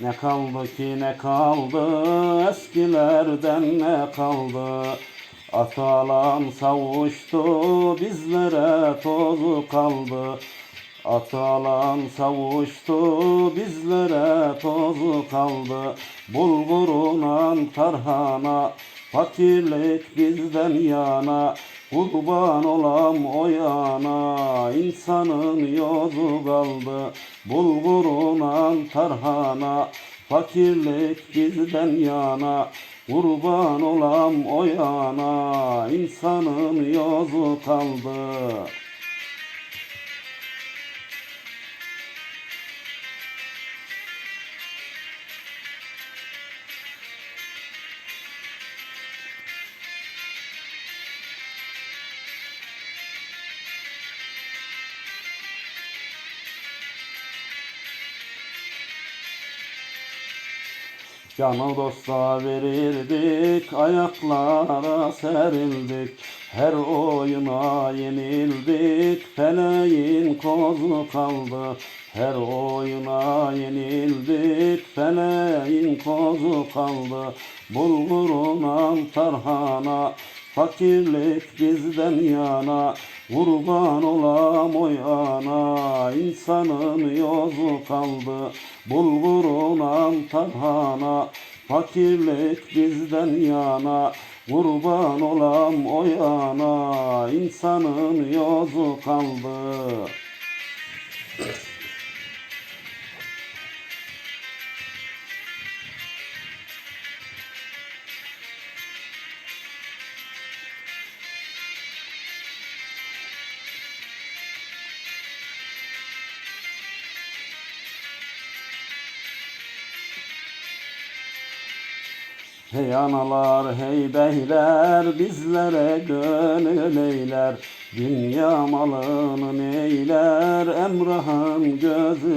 Ne kaldı ki ne kaldı? Eskilerden ne kaldı? Atalan savuştu bizlere tozu kaldı. Atalan savuştu bizlere tozu kaldı. Bulguruna tarhana fakirlik bizden yana Kurban olam o yana insanın yozu kaldı. Bulguruna tarhana fakirlik bizden yana. Kurban olam o yana insanın yozu kaldı Canı dosta verirdik, ayaklara serildik. Her oyuna yenildik, feleğin kozu kaldı. Her oyuna yenildik, feleğin kozu kaldı. Bulguruna tarhana, fakirlik bizden yana. Kurban olam o yana, insanın yozu kaldı. Bulguruna tarhana, fakirlik bizden yana. Kurban olam o yana, insanın yozu kaldı. Hey analar, hey beyler, bizlere gönül eyler. Dünya malını neyler, Emrah'ın gözü